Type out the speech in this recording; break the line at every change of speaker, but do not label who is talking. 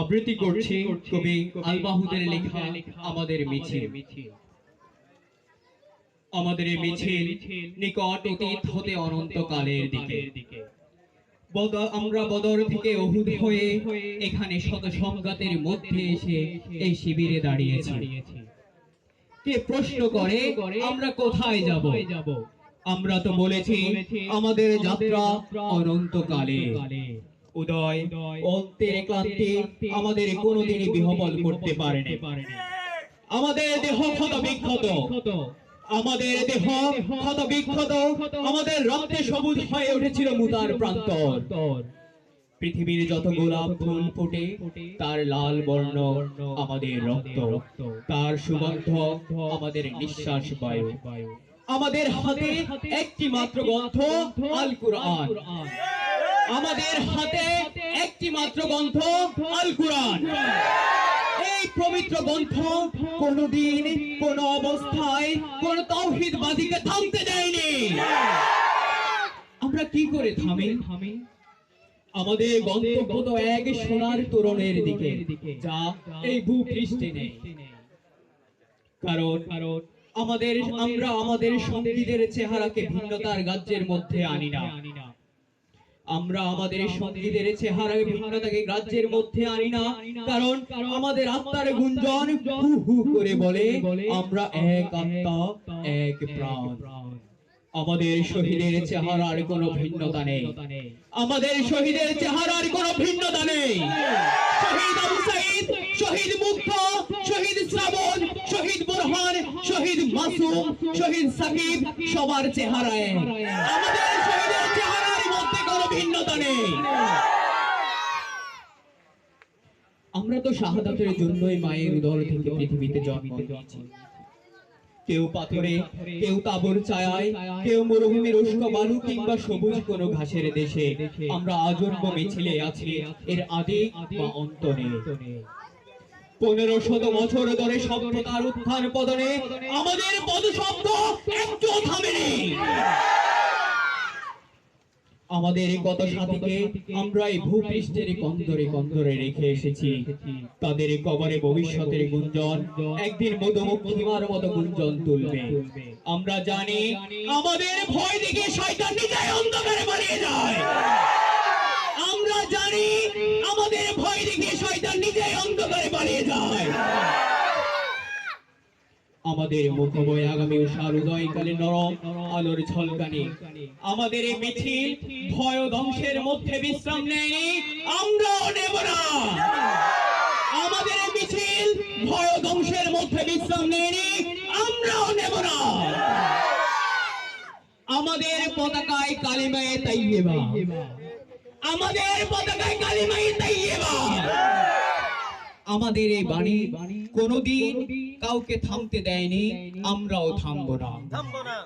আবৃত্তি করছে কবি আলবাহুদের লেখা আমাদের মিছিল। আমাদের মিছিল নিকট অতীত হতে অনন্তকালের দিকে। আমরা বদর থেকে অহুদ হয়ে এখানে শত সংঘাতের মধ্যে এসে এই শিবিরে দাঁড়িয়েছি। কে প্রশ্ন করে আমরা কোথায় যাব? আমরা তো বলেছি আমাদের যাত্রা অনন্তকালে উদয়। অন্তের ক্লান্তি আমাদের কোনোদিনই বিহবল করতে পারেনি আমাদের দেহ ক্ষত বিক্ষত। আমাদের দেহ ক্ষত বিক্ষত। আমাদের রক্তে সবুজ হয়ে উঠেছিল মুতার প্রান্তর। পৃথিবীর যত গোলাপ ফুল ফোটে তার লাল বর্ণ আমাদের রক্ত। তার সুগন্ধ আমাদের নিঃশ্বাস বায়ু। আমাদের হাতে একটি মাত্র গ্রন্থ আল কুরআন আমাদের হাতে একটি মাত্র গ্রন্থ আল কুরআন এই পবিত্র গ্রন্থ কোনদিন, কোন অবস্থায়, কোন তৌহিদবাদীকে থামতে দেয়নি। আমরা কি করে থামি? থামি আমাদের গন্তব্য তো এক সোনার তোরণের দিকে, যা এই ভূপৃষ্ঠে নেই। কারণ কারণ আমাদের, আমরা আমাদের সঙ্গীদের চেহারাকে ভিন্নতার গাজ্যের মধ্যে আনি না। আমরা আমাদের সঙ্গীদের চেহারাকে ভিন্নতাকে রাজ্যের মধ্যে আনি না। কারণ আমাদের আত্মার গুঞ্জন হু হু করে বলে আমরা এক আত্মা এক প্রাণ। আমাদের শহীদের চেহারার কোনো ভিন্নতা নেই। আমাদের শহীদের চেহারার কোনো ভিন্নতা নেই। শহীদ আবু সাইদ শহীদ মুক্ত শহীদ শ্রাবণ শহীদ বোরহান শহীদ মাসুম শহীদ সাকিব সবার চেহারায়। আমাদের ভিন্নতা নেই। আমরা তো শাহাদাতের জন্যই মায়ের উদর থেকে পৃথিবীতে জন্ম কেউ পাথরে, কেউ তাবর ছায়ায়, কেউ মরুভূমির উষ্ণ বালু কিংবা সবুজ কোনো ঘাসের দেশে। আমরা আজন্ম মিছিলে আছি, এর আদি বা অন্ত নেই পনেরো শত বছর ধরে সভ্যতার উত্থান পদনে আমাদের পদশব্দ একটু থামেনি। আমাদের এই গত সাথীকে আমরা এই ভূপৃষ্ঠের কন্দরে কন্দরে রেখে এসেছি। তাদের কবরে ভবিষ্যতের গুঞ্জন একদিন মধুমক্ষিমার মতো গুঞ্জন তুলবে। আমরা জানি আমাদের ভয় দেখে শয়তান নিজে অন্ধকারে পালিয়ে যায়। আমরা জানি আমাদের ভয় দেখে শয়তান নিজে অন্ধকারে পালিয়ে যায়। আমাদের মুখময় আগামী উষার উদয়কালে নরম আলোর ঝলকানি। আমাদের এই মিছিল ভয় ধ্বংসের মধ্যে বিশ্রাম নেয়নি, আমরাও নেব না। আমাদের এই মিছিল ভয় ধ্বংসের মধ্যে বিশ্রাম নেয়নি, আমরাও নেব না। আমাদের পতাকায় কালিমায়ে তাইয়েবা আমাদের পতাকায় কালিমায়ে তাইয়েবা আমাদের এই বাণী কোনোদিন কাউকে থামতে দেয়নি আমরাও থামবো না।
থামবো না।